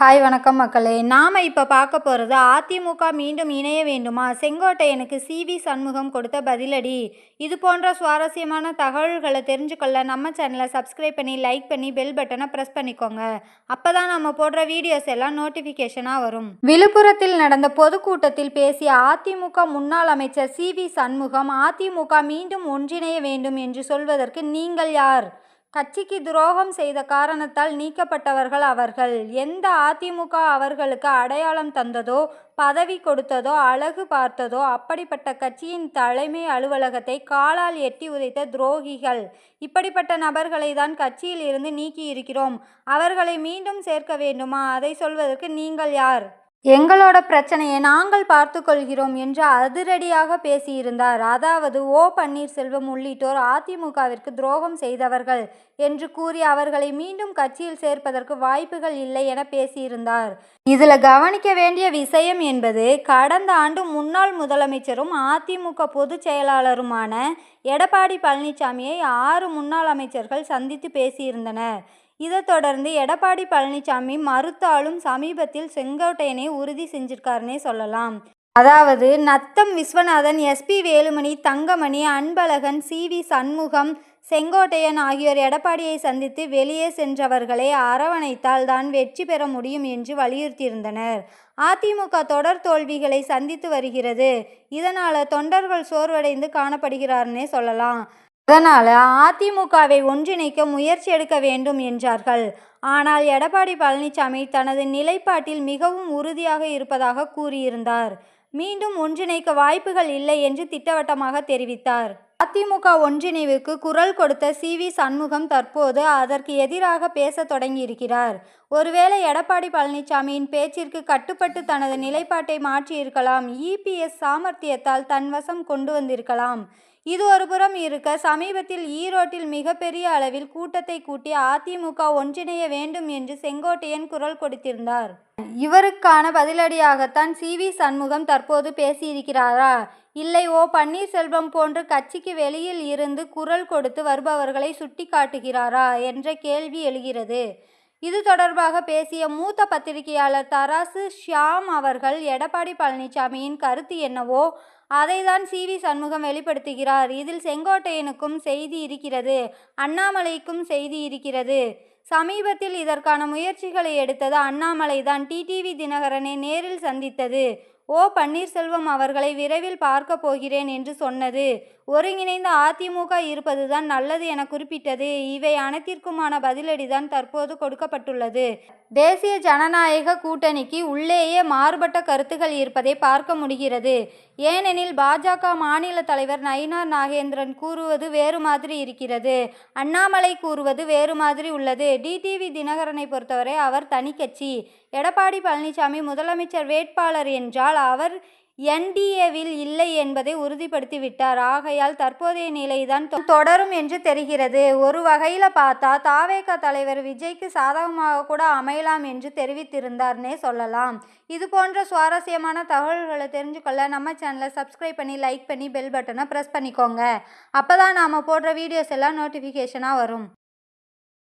Hi வணக்கம் மக்களே. நாம் இப்போ பார்க்க போகிறது அதிமுக மீண்டும் இணைய வேண்டுமா? செங்கோட்டையனுக்கு சிவி சண்முகம் கொடுத்த பதிலடி. இது போன்ற சுவாரஸ்யமான தகவல்களை தெரிஞ்சுக்கொள்ள நம்ம சேனலை சப்ஸ்கிரைப் பண்ணி லைக் பண்ணி பெல் பட்டனை ப்ரெஸ் பண்ணிக்கோங்க. அப்போ தான் நம்ம போடுற வீடியோஸ் எல்லாம் நோட்டிஃபிகேஷனாக வரும். விழுப்புரத்தில் நடந்த பொதுக்கூட்டத்தில் பேசிய அதிமுக முன்னாள் அமைச்சர் சிவி சண்முகம் அதிமுக மீண்டும் ஒன்றிணைய வேண்டும் என்று சொல்வதற்கு நீங்கள் யார்? கட்சிக்கு துரோகம் செய்த காரணத்தால் நீக்கப்பட்டவர்கள் அவர்கள். எந்த அதிமுக அவர்களுக்கு அடையாளம் தந்ததோ பதவி கொடுத்ததோ அழகு பார்த்ததோ அப்படிப்பட்ட கட்சியின் தலைமை அலுவலகத்தை காலால் எட்டி உதைத்த துரோகிகள். இப்படிப்பட்ட நபர்களை தான் கட்சியில் இருந்து நீக்கி இருக்கிறோம் அவர்களை மீண்டும் சேர்க்க வேண்டுமா? அதை சொல்வதற்கு நீங்கள் யார்? எங்களோட பிரச்சனையை நாங்கள் பார்த்துக்கொள்கிறோம் என்று அதிரடியாக பேசியிருந்தார். அதாவது ஓ பன்னீர்செல்வம் உள்ளிட்டோர் அதிமுகவிற்கு துரோகம் செய்தவர்கள் என்று கூறி அவர்களை மீண்டும் கட்சியில் சேர்ப்பதற்கு வாய்ப்புகள் இல்லை என பேசியிருந்தார். இதில் கவனிக்க வேண்டிய விஷயம் என்பது கடந்த ஆண்டு முன்னாள் முதலமைச்சரும் அதிமுக பொதுச் செயலாளருமான எடப்பாடி பழனிசாமியை ஆறு முன்னாள் அமைச்சர்கள் சந்தித்து பேசியிருந்தனர். இதை தொடர்ந்து எடப்பாடி பழனிசாமி மறுத்தாலும் சமீபத்தில் செங்கோட்டையனை உறுதி செஞ்சிருக்காருன்னே சொல்லலாம். அதாவது Natham Viswanathan SP Velumani Thangamani Anbazhagan C. V. Shanmugam Sengottaiyan ஆகியோர் எடப்பாடியை சந்தித்து வெளியே சென்றவர்களை அரவணைத்தால் தான் வெற்றி பெற முடியும் என்று வலியுறுத்தியிருந்தனர். அதிமுக தொடர் தோல்விகளை சந்தித்து வருகிறது. இதனால் தொண்டர்கள் சோர்வடைந்து காணப்படுகிறார்னே சொல்லலாம். அதனால் அதிமுகவை ஒன்றிணைக்க முயற்சி எடுக்க வேண்டும் என்றார்கள். ஆனால் எடப்பாடி பழனிசாமி தனது நிலைப்பாட்டில் மிகவும் உறுதியாக இருப்பதாக கூறியிருந்தார். மீண்டும் ஒன்றிணைக்க வாய்ப்புகள் இல்லை என்று திட்டவட்டமாக தெரிவித்தார். அதிமுக ஒன்றிணைவுக்கு குரல் கொடுத்த சி வி சண்முகம் தற்போது அதற்கு எதிராக பேச தொடங்கியிருக்கிறார். ஒருவேளை எடப்பாடி பழனிசாமியின் பேச்சிற்கு கட்டுப்பட்டு தனது நிலைப்பாட்டை மாற்றியிருக்கலாம். இபிஎஸ் சாமர்த்தியத்தால் தன்வசம் கொண்டு வந்திருக்கலாம். இது ஒருபுறம் இருக்க சமீபத்தில் ஈரோட்டில் மிகப்பெரிய அளவில் கூட்டத்தை கூட்டி அதிமுக ஒன்றிணைய வேண்டும் என்று செங்கோட்டையன் குரல் கொடுத்திருந்தார். இவருக்கான பதிலடியாகத்தான் சி. வி. சண்முகம் தற்போது பேசியிருக்கிறாரா? இல்லை ஓ. பன்னீர்செல்வம் போன்று கட்சிக்கு வெளியில் இருந்து குரல் கொடுத்து வருபவர்களை சுட்டி காட்டுகிறாரா என்ற கேள்வி எழுகிறது. இது தொடர்பாக பேசிய மூத்த பத்திரிகையாளர் தராசு ஷியாம் அவர்கள் எடப்பாடி பழனிசாமியின் கருத்து என்னவோ அதைதான் சி. வி. சண்முகம் வெளிப்படுத்துகிறார். இதில் செங்கோட்டையனுக்கும் செய்தி இருக்கிறது அண்ணாமலைக்கும் செய்தி இருக்கிறது. சமீபத்தில் இதற்கான முயற்சிகளை எடுத்தது அண்ணாமலை தான் டிடிவி தினகரனை நேரில் சந்தித்தது. ஓ பன்னீர்செல்வம் அவர்களை விரைவில் பார்க்க போகிறேன் என்று சொன்னது. ஒருங்கிணைந்த அதிமுக இருப்பதுதான் நல்லது என குறிப்பிட்டது. இவை அனைத்திற்குமான பதிலடிதான் தற்போது கொடுக்கப்பட்டுள்ளது. தேசிய ஜனநாயக கூட்டணிக்கு உள்ளேயே மாறுபட்ட கருத்துகள் இருப்பதை பார்க்க முடிகிறது. ஏனெனில் பாஜக மாநில தலைவர் நயினார் நாகேந்திரன் கூறுவது வேறு மாதிரி இருக்கிறது. அண்ணாமலை கூறுவது வேறு மாதிரி உள்ளது. டிடிவி தினகரனை பொறுத்தவரை அவர் தனி கட்சி. எடப்பாடி பழனிசாமி முதலமைச்சர் வேட்பாளர் என்றால் அவர் என்டிஏவில் இல்லை என்பதை உறுதிப்படுத்திவிட்டார். ஆகையால் தற்போதைய நிலைதான் தொடரும் என்று தெரிகிறது. ஒரு வகையில் பார்த்தா தாவேக தலைவர் விஜய்க்கு சாதகமாக கூட அமையலாம் என்று தெரிவித்திருந்தார்னே சொல்லலாம். இது போன்ற சுவாரஸ்யமான தகவல்களை தெரிஞ்சுக்கொள்ள நம்ம சேனலை சப்ஸ்கிரைப் பண்ணி லைக் பண்ணி பெல் பட்டனை ப்ரெஸ் பண்ணிக்கோங்க. அப்போ தான் நாம் போடுற வீடியோஸ் எல்லாம் நோட்டிஃபிகேஷனாக வரும்.